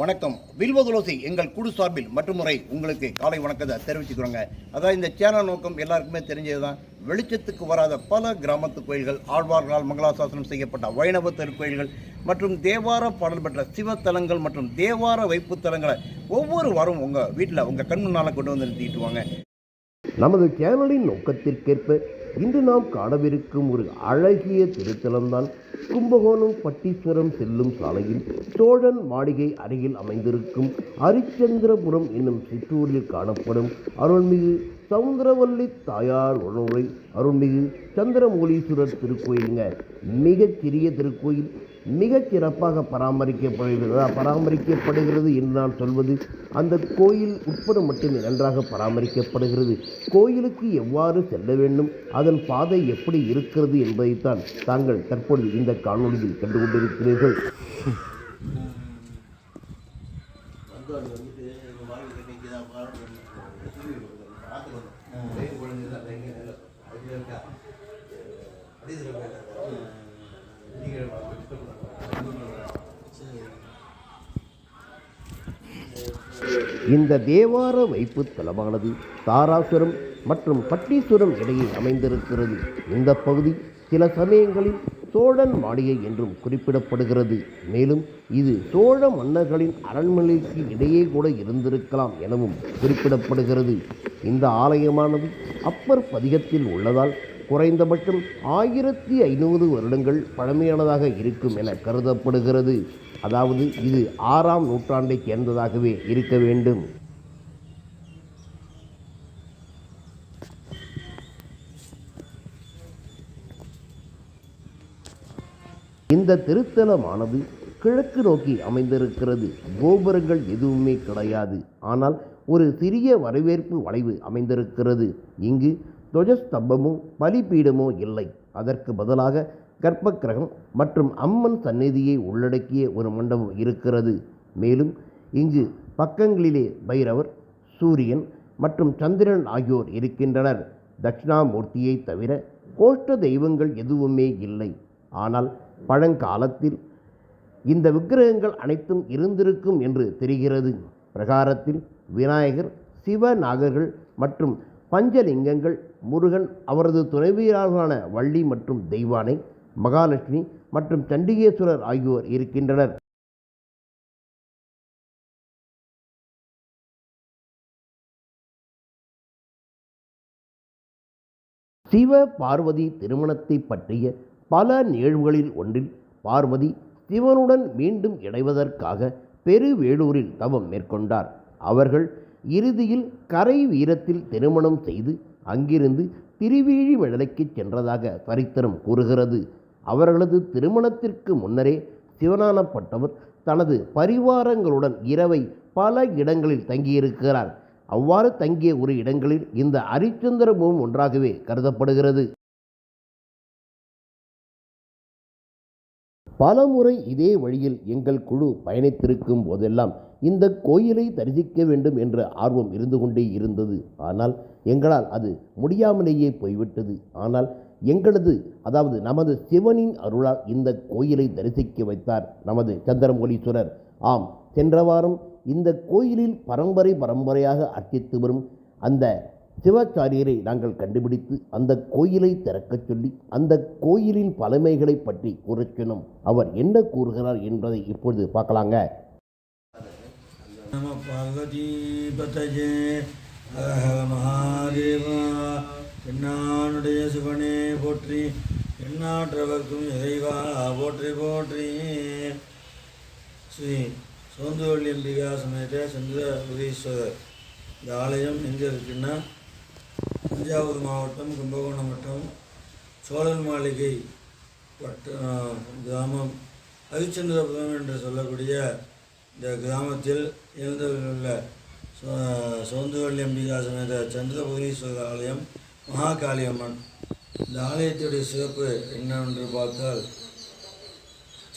வணக்கம். வில்வதுளசி எங்கள் குழு சார்பில் மற்றமுறை உங்களுக்கு காலை வணக்கத்தை தெரிவிச்சுக்கிறோங்க. அதாவது இந்த சேனல் நோக்கம் எல்லாருக்குமே தெரிஞ்சது தான் வெளிச்சத்துக்கு வராத பல கிராமத்து கோயில்கள் ஆழ்வார்களால் மங்களாசாசனம் செய்யப்பட்ட வைணவ திருக்கோயில்கள் மற்றும் தேவார பாடல் பெற்ற சிவத்தலங்கள் மற்றும் தேவார வைப்பு தலங்களை ஒவ்வொரு வாரம் உங்கள் வீட்டில் உங்கள் கண் முன்னால் கொண்டு வந்து நிறுத்திட்டு வாங்க. நமது சேனலின் நோக்கத்திற்கேற்ப இன்று நாம் காணவிருக்கும் ஒரு அழகிய திருத்தலம்தான் கும்பகோணம் பட்டீஸ்வரம் செல்லும் சாலையில் சோழன் மாளிகை அருகில் அமைந்திருக்கும் அரிச்சந்திரபுரம் என்னும் சிற்றூரில் காணப்படும் அருள்மிகு சவுந்தரவல்லி தாயார் உணவுரை அருள்மிகு சந்திரமௌலீஸ்வரர் திருக்கோயிலுங்க. மிகச் சிறிய திருக்கோயில். மிகச் சிறப்பாக பராமரிக்கப்படுகிறது? பராமரிக்கப்படுகிறது என்று நான் சொல்வது. அந்த கோயில் உட்பட மட்டுமே நன்றாக பராமரிக்கப்படுகிறது. கோயிலுக்கு எவ்வாறு செல்ல வேண்டும்? அதன் பாதை எப்படி இருக்கிறது என்பதைத்தான் தாங்கள் தற்பொழுது இந்த காணொலியில் கண்டு கொண்டிருக்கிறீர்கள் இந்த தேவார வைப்பு தலமானது தாராசுரம் மற்றும் பட்டீஸ்வரம் இடையே அமைந்திருக்கிறது. இந்த பகுதி சில சமயங்களில் சோழன் மாளிகை என்றும் குறிப்பிடப்படுகிறது. மேலும் இது சோழ மன்னர்களின் அரண்மனைக்கு இடையே கூட இருந்திருக்கலாம் எனவும் குறிப்பிடப்படுகிறது. இந்த ஆலயமானது அப்பர் பதிகத்தில் உள்ளதால் குறைந்தபட்சம் ஆயிரத்தி ஐநூறு வருடங்கள் பழமையானதாக இருக்கும் என கருதப்படுகிறது. அதாவது இது ஆறாம் நூற்றாண்டைச் சேர்ந்ததாகவே இருக்க வேண்டும். இந்த திருத்தலமானது கிழக்கு நோக்கி அமைந்திருக்கிறது. கோபுரங்கள் எதுவுமே கிடையாது. ஆனால் ஒரு சிறிய வரவேற்பு வளைவு அமைந்திருக்கிறது. இங்கு துவஜஸ்தம்பமோ பலிபீடமோ இல்லை. அதற்கு பதிலாக கர்ப்பக்கிரகம் மற்றும் அம்மன் சந்நிதியை உள்ளடக்கிய ஒரு மண்டபம் இருக்கிறது. மேலும் இங்கு பக்கங்களிலே பைரவர் சூரியன் மற்றும் சந்திரன் ஆகியோர் இருக்கின்றனர். தட்சிணாமூர்த்தியை தவிர கோஷ்ட தெய்வங்கள் எதுவுமே இல்லை. ஆனால் பழங்காலத்தில் இந்த விக்கிரகங்கள் அனைத்தும் இருந்திருக்கும் என்று தெரிகிறது. பிரகாரத்தில் விநாயகர் சிவநாகர்கள் மற்றும் பஞ்சலிங்கங்கள் முருகன் அவரது துணைவியர்களான வள்ளி மற்றும் தெய்வானை மகாலட்சுமி மற்றும் சண்டிகேஸ்வரர் ஆகியோர் இருக்கின்றனர். சிவ பார்வதி திருமணத்தை பற்றிய பல நிகழ்வுகளில் ஒன்றில் பார்வதி சிவனுடன் மீண்டும் இணைவதற்காக பெருவேளூரில் தவம் மேற்கொண்டார். அவர்கள் இறுதியில் கரை வீரத்தில் திருமணம் செய்து அங்கிருந்து திருவேழிமலைக்கு சென்றதாக சரித்திரம் கூறுகிறது. அவர்களது திருமணத்திற்கு முன்னரே சிவனானப்பட்டவர் தனது பரிவாரங்களுடன் இரவை பல இடங்களில் தங்கியிருக்கிறார். அவ்வாறு தங்கிய ஒரு இடங்களில் இந்த அரிச்சந்திரமும் ஒன்றாகவே கருதப்படுகிறது. பலமுறை இதே வழியில் எங்கள் குழு பயணித்திருக்கும் போதெல்லாம் இந்த கோயிலை தரிசிக்க வேண்டும் என்ற ஆர்வம் இருந்து கொண்டே இருந்தது. ஆனால் எங்களால் அது முடியாமலேயே போய்விட்டது. ஆனால் எங்களது அதாவது நமது சிவனின் அருளால் இந்த கோயிலை தரிசிக்க வைத்தார் நமது சந்திரமௌலீஸ்வரர். ஆம் சென்ற வாரம் இந்த கோயிலில் பரம்பரை பரம்பரையாக அர்ச்சித்து வரும் அந்த சிவாச்சாரியரை நாங்கள் கண்டுபிடித்து அந்த கோயிலை திறக்கச் சொல்லி அந்த கோயிலின் பழமைகளை பற்றி கூறச் அவர் என்ன கூறுகிறார் என்பதை இப்பொழுது பார்க்கலாங்க. நம பார்வதி பதஜே மகாதேவா என்னானுடைய சிவனே போற்றி எண்ணாற்றவர்க்கும் இறைவா போற்றி போற்றி. ஸ்ரீ சோந்தவள்ளி அம்பிகா சமேத சந்திரபுரீஸ்வரர் இந்த ஆலயம் எங்கே இருக்குன்னா தஞ்சாவூர் மாவட்டம் கும்பகோணம் வட்டம் சோழன் மாளிகை வட்ட கிராமம். ஹரிச்சந்திரபுரம் என்று சொல்லக்கூடிய இந்த கிராமத்தில் எழுந்துள்ள சோந்துவள்ளி அம்பிகா சமேத சந்திரபுரீஸ்வரர் ஆலயம் மகாகாளியம்மன். இந்த ஆலயத்துடைய சிறப்பு என்னவென்று பார்த்தால்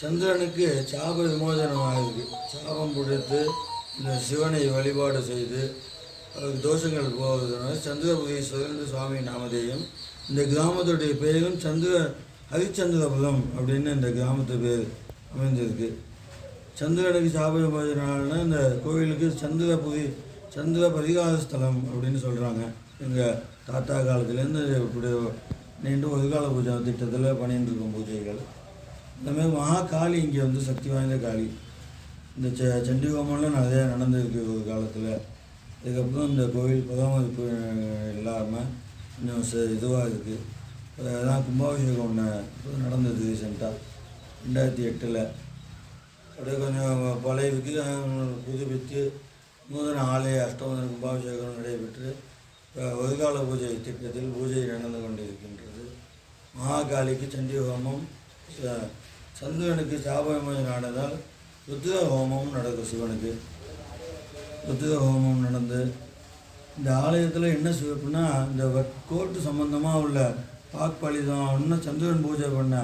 சந்திரனுக்கு சாப விமோசனமாயிருக்கு. சாபம் பிடித்து இந்த சிவனை வழிபாடு செய்து தோஷங்கள் போவதனால் சந்திரபுரீஸ்வரர் சுவாமி நாமதேயம் இந்த கிராமத்துடைய பெயரும் சந்திர ஹரிச்சந்திரபுரம் அப்படின்னு இந்த கிராமத்து பேர் அமைந்திருக்கு. சந்திரனுக்கு சாப விமோசனால்னா இந்த கோவிலுக்கு சந்திர புதி சந்திர பரிகார ஸ்தலம் அப்படின்னு சொல்கிறாங்க எங்கள் தாத்தா காலத்துலேருந்து இப்படி நீண்டு ஒதுகால பூஜை திட்டத்தில் பண்ணிட்டு இருக்கும் பூஜைகள். இந்தமாதிரி மகாகாளி மகா காளி இங்கே வந்து சக்தி வாய்ந்த காளி. இந்த ச சண்டி நிறையா நடந்திருக்கு ஒரு காலத்தில். இதுக்கப்புறம் இந்த கோவில் பராமரிப்பு இல்லாமல் கொஞ்சம் ச இதுவாக இருக்குது அதான் கும்பாபிஷேகம் ஒன்று நடந்தது ரீசெண்டாக ரெண்டாயிரத்தி எட்டில். அப்படியே கொஞ்சம் பழைய விக்கிரகம் புதுப்பித்து நூதன ஆலய அஷ்டமதன கும்பாபிஷேகம் நடைபெற்று இப்போ வருகால பூஜை திட்டத்தில் பூஜை நடந்து கொண்டிருக்கின்றது. மகாகாளிக்கு சண்டி ஹோமம் சந்திரனுக்கு சாப விமோசனம் ஆனதால் ருத்ர ஹோமம் நடக்கும் சிவனுக்கு. ருத்ர ஹோமம் நடந்து இந்த ஆலயத்தில் என்ன சிறப்புனா இந்த கோர்ட்டு சம்பந்தமாக உள்ள வாக்பலிதம் இன்னும் சந்திரன் பூஜை பண்ண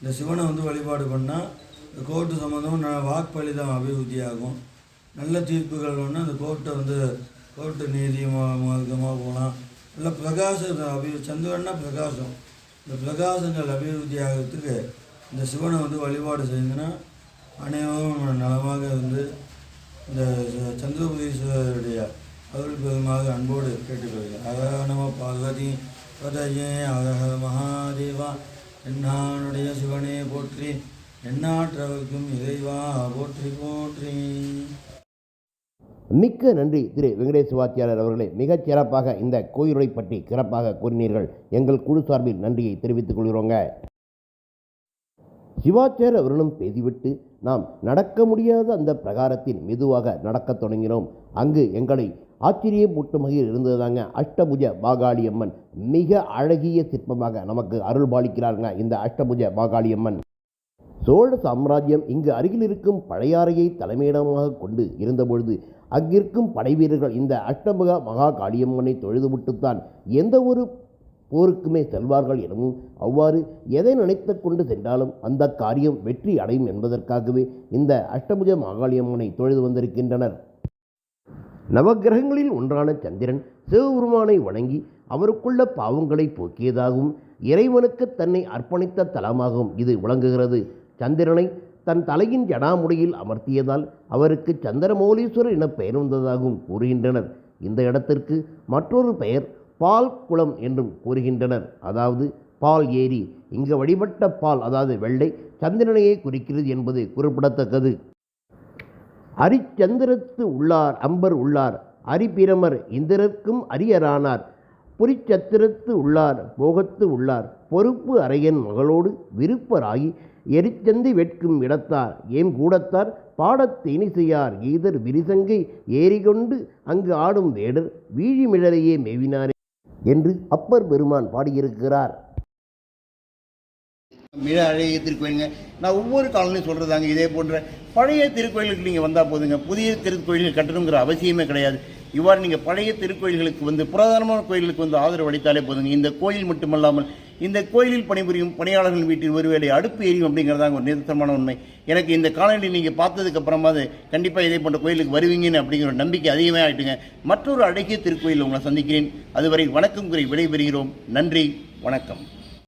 இந்த சிவனை வந்து வழிபாடு பண்ணால் இந்த கோர்ட்டு சம்மந்தமாக ந வாக்பலிதம் அபிவிருத்தி ஆகும். நல்ல தீர்ப்புகள் ஒன்று அந்த கோர்ட்டை வந்து கோர்ட்டு நீதி மார்க்கமாக போகலாம் நல்ல பிரகாசம் அபி சந்திரன்னா பிரகாசம். இந்த பிரகாசங்கள் அபிவிருத்தி ஆகிறதுக்கு இந்த சிவனை வந்து வழிபாடு செய்யுங்கன்னா அனைவரும் நலமாக இருந்து இந்த சந்திரபுதீஸ்வரருடைய சந்திரபுரீஸ்வரருடைய அருள் பெருமாக அன்போடு கேட்டுக்கொள்கிறேன். அழக நம பார்வதி பதயே அழக மகாதேவா என்னானுடைய சிவனே போற்றி எண்ணாற்றவர்க்கும் இறைவா போற்றி போற்றி. மிக்க நன்றி திரு வெங்கடேஷ் வாத்தியாளர் அவர்களே. மிகச் சிறப்பாக இந்த கோயிலை பற்றி சிறப்பாக கூறினீர்கள். எங்கள் குழு சார்பில் நன்றியை தெரிவித்துக் கொள்கிறோங்க. சிவாச்சார வருணம் பேசிவிட்டு நாம் நடக்க முடியாத அந்த பிரகாரத்தில் மெதுவாக நடக்கத் தொடங்கினோம். அங்கு எங்களை ஆச்சரியமூட்டும் வகையில் இருந்ததாங்க அஷ்டபுஜ பாகாளி அம்மன் மிக அழகிய சிற்பமாக நமக்கு அருள் பாலிக்கிறாருங்க இந்த அஷ்டபுஜ பாகாளி அம்மன் சோழ சாம்ராஜ்யம் இங்கு அருகில் இருக்கும் பழையாறையை தலைமையிடமாக கொண்டு இருந்தபொழுது அங்கிருக்கும் படைவீரர்கள் இந்த அஷ்டமுக மகா காளியம்மனை தொழுதுவிட்டுத்தான் எந்த ஒரு போருக்குமே செல்வார்கள் எனவும் அவ்வாறு எதை நினைத்து கொண்டு சென்றாலும் அந்த காரியம் வெற்றி அடையும் என்பதற்காகவே இந்த அஷ்டபுஜ மாகாளியம்மனை தொழுது வந்திருக்கின்றனர். நவக்கிரகங்களில் ஒன்றான சந்திரன் சிவபெருமானை வணங்கி அவருக்குள்ள பாவங்களை போக்கியதாகவும் இறைவனுக்கு தன்னை அர்ப்பணித்த தலமாகவும் இது விளங்குகிறது. சந்திரனை தன் தலையின் ஜடாமுடியில் அமர்த்தியதால் அவருக்கு சந்திரமௌலீஸ்வரர் என பெயர் வந்ததாகவும் கூறுகின்றனர். இந்த இடத்திற்கு மற்றொரு பெயர் பால் குளம் என்றும் கூறுகின்றனர். அதாவது பால் ஏரி இங்கு வழிபட்ட பால் அதாவது வெள்ளை சந்திரனையே குறிக்கிறது என்பது குறிப்பிடத்தக்கது. அரிச்சந்திரத்து உள்ளார் அம்பர் உள்ளார் அரிபிரமர் இந்திரர்க்கும் அரியரானார். புரிச்சத்திரத்து உள்ளார் போகத்து உள்ளார் பொறுப்பு அறையன் மகளோடு விருப்பராகி எரிச்சந்தி வெட்கும் இடத்தார். ஏம் கூடத்தார்? பாடத் இனிசையார் ஈதர் விரிசங்கை ஏறிகொண்டு அங்கு ஆடும் வேடர் வீழிமிழலையே மேவினாரே. என்று அப்பர் பெருமான் பாடியிருக்கிறார். மிக அழகிய திருக்கோயிலுங்க. நான் ஒவ்வொரு காலநிலையும் சொல்கிறதாங்க இதே போன்ற பழைய திருக்கோயிலுக்கு நீங்கள் வந்தால் போதுங்க. புதிய திருக்கோயில்கள் கட்டணுங்கிற அவசியமே கிடையாது. இவ்வாறு நீங்கள் பழைய திருக்கோயில்களுக்கு வந்து புராதனமான கோயில்களுக்கு வந்து ஆதரவு அளித்தாலே போதுங்க. இந்த கோயில் மட்டுமல்லாமல் இந்த கோயிலில் பணிபுரியும் பணியாளர்கள் வீட்டில் ஒருவேளை அடுப்பு எரியும் அப்படிங்கிறதாங்க ஒரு நிறுத்தமான உண்மை. எனக்கு இந்த காலநிலை நீங்கள் பார்த்ததுக்கு அப்புறமாவது கண்டிப்பாக இதே போன்ற கோயிலுக்கு வருவீங்கன்னு அப்படிங்கிற ஒரு நம்பிக்கை அதிகமாக ஆயிட்டுங்க. மற்றொரு அழகிய திருக்கோயில் உங்களை சந்திக்கிறேன். அதுவரை வணக்கம் கூறி விடைபெறுகிறோம். நன்றி. வணக்கம்.